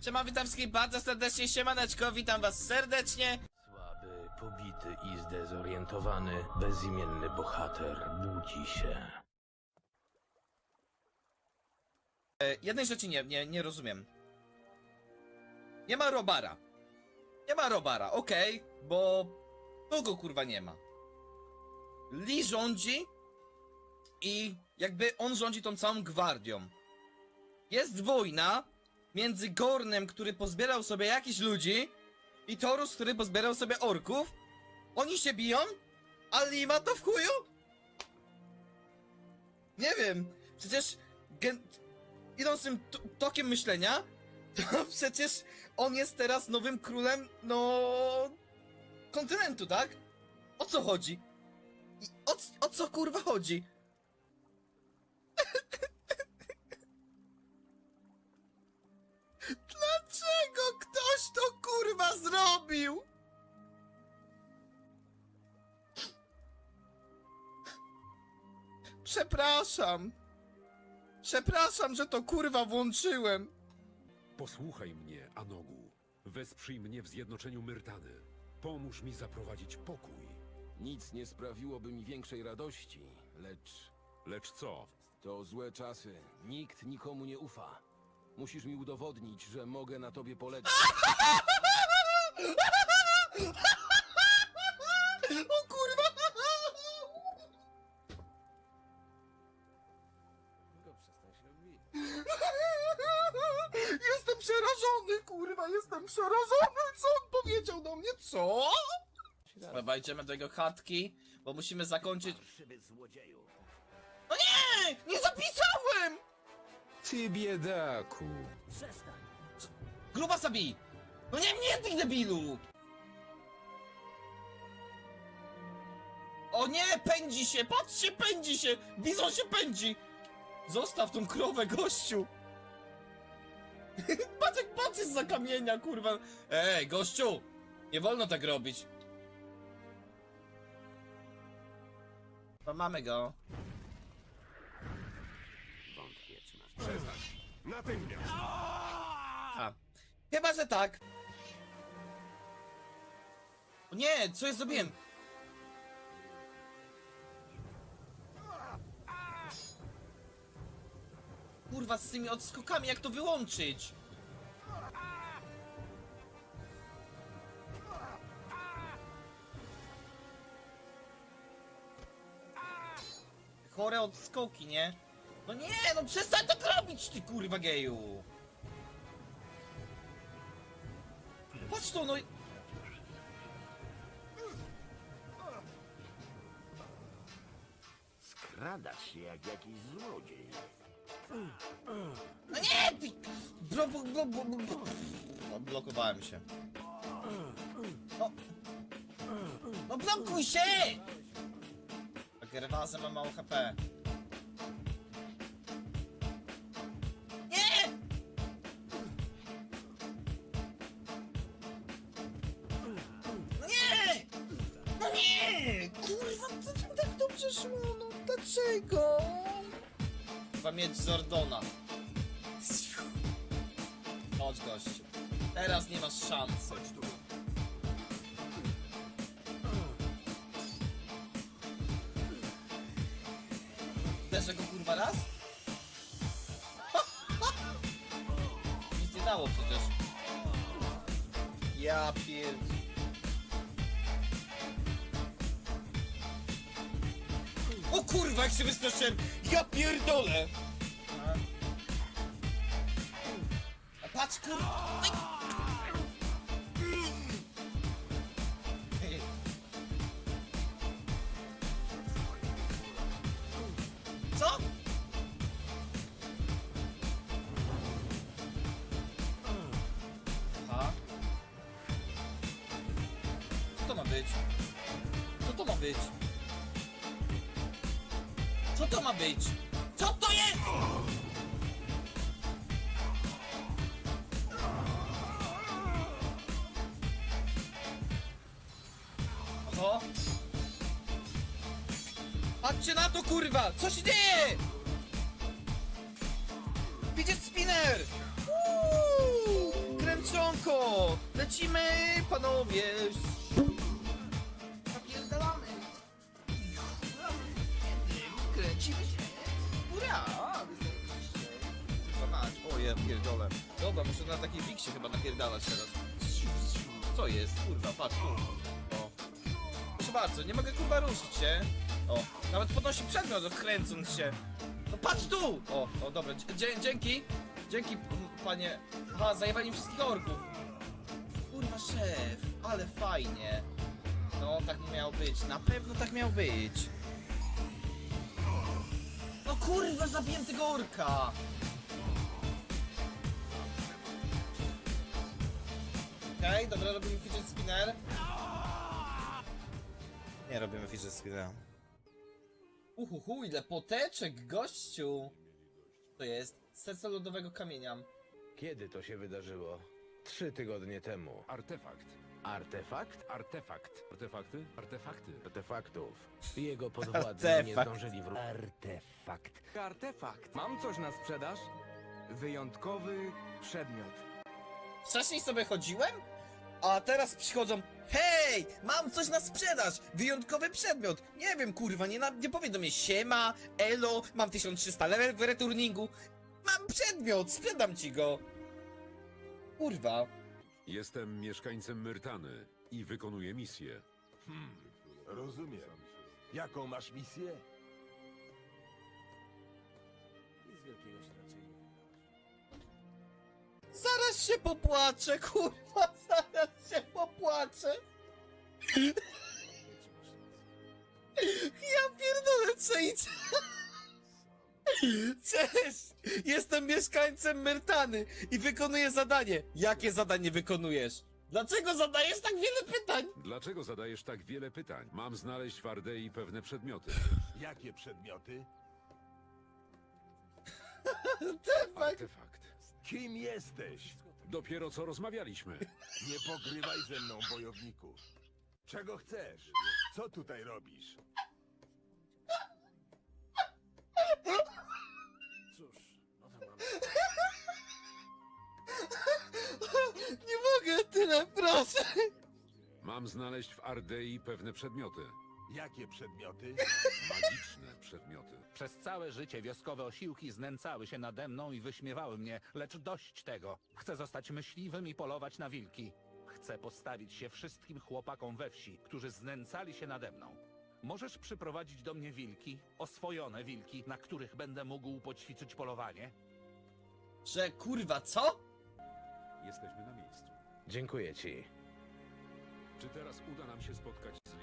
Siema, witam wszystkich bardzo serdecznie, siemaneczko, witam was serdecznie. Słaby, pobity i zdezorientowany, bezimienny bohater budzi się. E, jednej rzeczy nie, nie, nie rozumiem. Nie ma Robara. Nie ma Robara, okej, bo kogo kurwa nie ma? Lee rządzi i jakby on rządzi tą całą gwardią. Jest wojna między Gornem, który pozbierał sobie jakichś ludzi i Torus, który pozbierał sobie orków. Oni się biją, a Lee ma to w chuju? Nie wiem, przecież gen idąc tym tokiem myślenia, to przecież on jest teraz nowym królem, no... kontynentu, tak? O co chodzi? O, o co kurwa chodzi? Przepraszam. Przepraszam, że to kurwa włączyłem. Posłuchaj mnie, Anogu. Wesprzyj mnie w zjednoczeniu Myrtany. Pomóż mi zaprowadzić pokój. Nic nie sprawiłoby mi większej radości, lecz Lecz co? to złe czasy. Nikt nikomu nie ufa. Musisz mi udowodnić, że mogę na tobie polegać. O Jestem przerażony, kurwa, jestem przerażony! Co on powiedział do mnie? Co? Chyba idziemy do jego chatki, bo musimy zakończyć... No nie! Nie zapisałem! Ty biedaku. Gruba sabi! No nie mnie, ty debilu! O nie, pędzi się! Patrzcie, pędzi się! Bizon się pędzi! Zostaw tą krowę, gościu! Patrz jak patrzy za kamienia, kurwa! Ej, gościu! Nie wolno tak robić! To mamy go. Natychmiast! A. Chyba, że tak. O nie, co ja zrobiłem? Kurwa, z tymi odskokami, jak to wyłączyć? Chore odskoki, nie? No nie, no przestań tak robić, ty kurwa geju! Patrz to, no... Skradasz się jak jakiś złodziej. No nie! Ty... Blo, blo, blo, blo, blo. No, blokowałem się. No... No blokuj się! Gerwaza ma mało HP. Nie! No nie! No nie! Kurwa, tak dobrze szło, no dlaczego? Chyba mieć Zordona. Chodź gościu. Teraz nie masz szans. Chodź tu. Go kurwa raz? Nic nie dało przecież. Ja pierd... kurwa, jak się wystraszyłem! Ja pierdolę! A patrz kurwa! Być? Co to jest? Patrzcie na to kurwa! Co się dzieje? Fidget spinner! Uuu! Lecimy, panowie! Dobra, muszę na takiej wiksie chyba napierdalać teraz. Co jest? Kurwa, patrz. O. Proszę bardzo, nie mogę kurwa ruszyć się. O, nawet podnosi przedmiot kręcąc się. No patrz tu! O, o dobra, dzie- dzięki. Dzięki, panie. Ha, zajebali wszystkich orków. Kurwa, szef, ale fajnie. No, tak miało być. Na pewno tak miało być. No kurwa, zabiłem tego orka! Okej, dobra, robimy fidget spinner. Nie robimy fidget spinnera. Uhuhu, ile poteczek, gościu! To jest serce lodowego kamienia. Kiedy to się wydarzyło? Trzy tygodnie temu. Artefakt. Artefakt? Artefakt. Artefakty? Artefakty. Artefaktów. Jego podwładni nie Artefakt. zdążyli wrócić. Artefakt. Artefakt. Mam coś na sprzedaż? Wyjątkowy przedmiot. Wcześniej sobie chodziłem, a teraz przychodzą Hej, mam coś na sprzedaż! Wyjątkowy przedmiot! Nie wiem, kurwa, nie, na, nie powie do mnie siema, elo, mam 1300 level w returningu. Mam przedmiot, sprzedam ci go! Kurwa. Jestem mieszkańcem Myrtany i wykonuję misję. Rozumiem. Jaką masz misję? Zaraz się popłaczę, kurwa, zaraz się popłaczę. Ja pierdolę, co idzie. Cześć! Jestem mieszkańcem Myrtany i wykonuję zadanie. Jakie zadanie wykonujesz? Dlaczego zadajesz tak wiele pytań? Dlaczego zadajesz tak wiele pytań? Mam znaleźć w Ardei pewne przedmioty. Jakie przedmioty? Artefakt. Kim jesteś? Dopiero co rozmawialiśmy. Nie pogrywaj ze mną, wojowniku. Czego chcesz? Co tutaj robisz? Cóż, no to mam... Nie mogę tyle, proszę. Mam znaleźć w Ardei pewne przedmioty. Jakie przedmioty? Magiczne przedmioty. Przez całe życie wioskowe osiłki znęcały się nade mną i wyśmiewały mnie, lecz dość tego. Chcę zostać myśliwym i polować na wilki. Chcę postawić się wszystkim chłopakom we wsi, którzy znęcali się nade mną. Możesz przyprowadzić do mnie wilki, oswojone wilki, na których będę mógł poćwiczyć polowanie? Że kurwa, co? Jesteśmy na miejscu. Dziękuję ci. Czy teraz uda nam się spotkać z?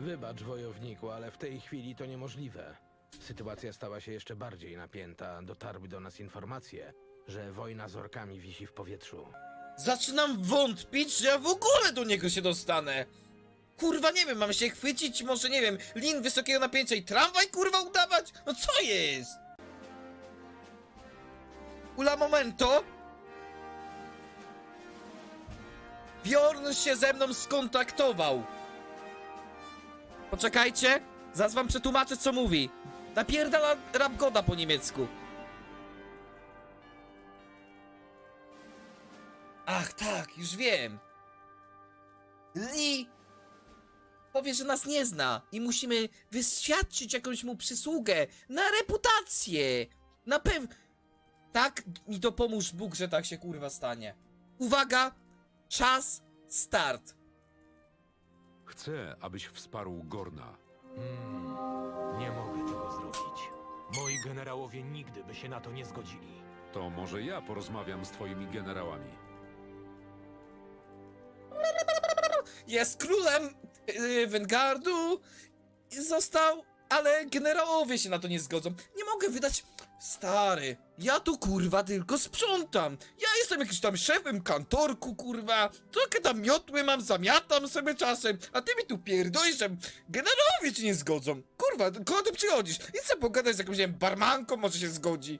Wybacz, wojowniku, ale w tej chwili to niemożliwe. Sytuacja stała się jeszcze bardziej napięta. Dotarły do nas informacje, że wojna z orkami wisi w powietrzu. Zaczynam wątpić, że ja w ogóle do niego się dostanę. Kurwa, nie wiem, mam się chwycić, może nie wiem, lin wysokiego napięcia i tramwaj kurwa udawać? No co jest? Ula momento. Bjorn się ze mną skontaktował. Poczekajcie, zaraz wam przetłumaczę co mówi. Napierdala rap goda po niemiecku. Ach tak, już wiem. Lee powie, że nas nie zna i musimy wyświadczyć jakąś mu przysługę na reputację. Na pewno. Tak mi to pomóż Bóg, że tak się kurwa stanie. Uwaga, czas, start. Chcę, abyś wsparł Gorna. Hmm, nie mogę tego zrobić. Moi generałowie nigdy by się na to nie zgodzili. To może ja porozmawiam z twoimi generałami. Jest królem yy, Wengardu. Został, ale generałowie się na to nie zgodzą. Nie mogę wydać. Stary, ja tu kurwa tylko sprzątam. Ja jestem jakimś tam szefem kantorku, kurwa. Trochę tam miotły mam, zamiatam sobie czasem. A ty mi tu pierdolisz, że generałowie ci nie zgodzą. Kurwa, kogo ty przychodzisz? I chcę pogadać z jakąś, nie wiem, barmanką, może się zgodzi.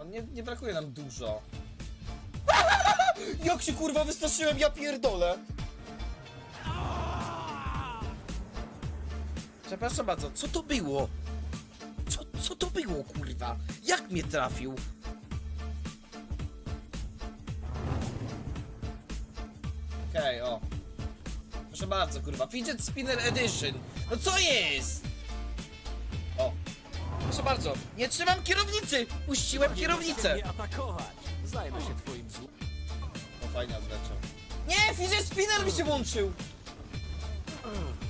On nie, nie brakuje nam dużo. Jak się kurwa wystraszyłem, ja pierdolę! Przepraszam bardzo, co to było? Co, co to było, kurwa? Jak mnie trafił? Okej, okay, o. Proszę bardzo, kurwa. Fidget Spinner Edition. No co jest? O. Proszę bardzo, nie trzymam kierownicy! Puściłem kierownicę! Nie atakować! Zajmę się twoim złem. No fajnie odleciał. Nie, Fidget Spinner mi się włączył! Mm.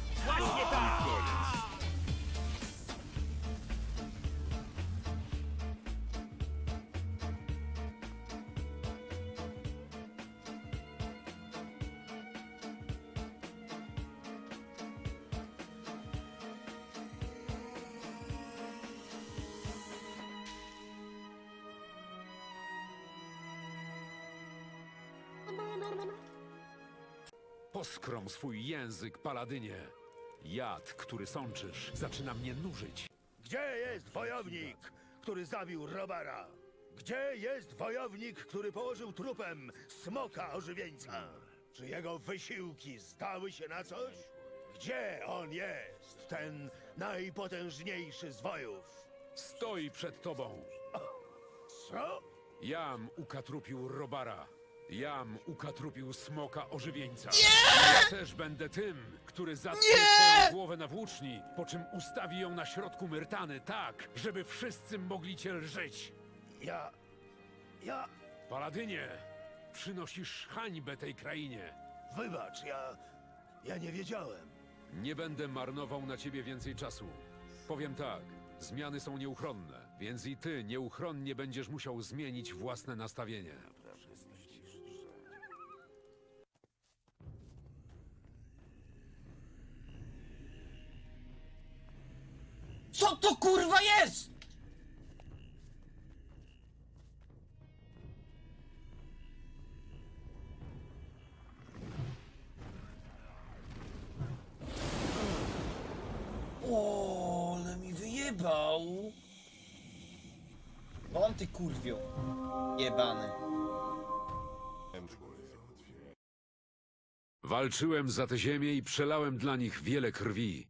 Poskrom swój język, paladynie. Jad, który sączysz, zaczyna mnie nużyć. Gdzie jest wojownik, który zabił Robara? Gdzie jest wojownik, który położył trupem smoka ożywieńca? Czy jego wysiłki zdały się na coś? Gdzie on jest, ten najpotężniejszy z wojów? Stoi przed tobą. Co? Jam ukatrupił Robara. Jam ukatrupił smoka ożywieńca. Ja też będę tym, który zatnie swoją głowę na włóczni, po czym ustawi ją na środku Myrtany tak, żeby wszyscy mogli cię lżyć. Ja... ja... Paladynie, przynosisz hańbę tej krainie. Wybacz, ja... ja nie wiedziałem. Nie będę marnował na ciebie więcej czasu. Powiem tak, zmiany są nieuchronne, więc i ty nieuchronnie będziesz musiał zmienić własne nastawienie. Kurwa jest? O, ale mi wyjebał. On ty kurwio. Jebany. Walczyłem za tę ziemię i przelałem dla nich wiele krwi.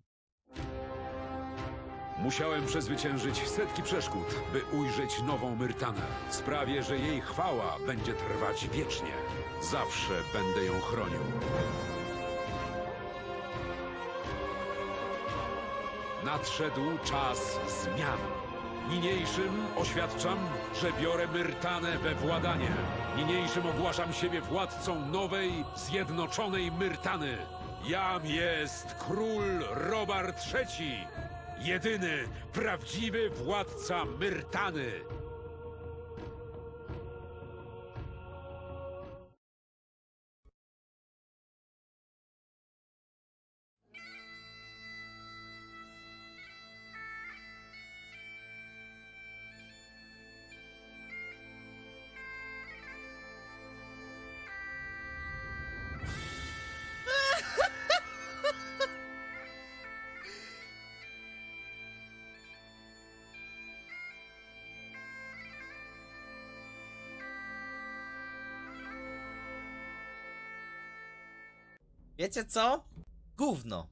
Musiałem przezwyciężyć setki przeszkód, by ujrzeć nową Myrtanę. Sprawię, że jej chwała będzie trwać wiecznie. Zawsze będę ją chronił. Nadszedł czas zmian. Niniejszym oświadczam, że biorę Myrtanę we władanie. Niniejszym ogłaszam siebie władcą nowej, zjednoczonej Myrtany. Jam jest król Robar III, jedyny, prawdziwy władca Myrtany. Wiecie co? Gówno.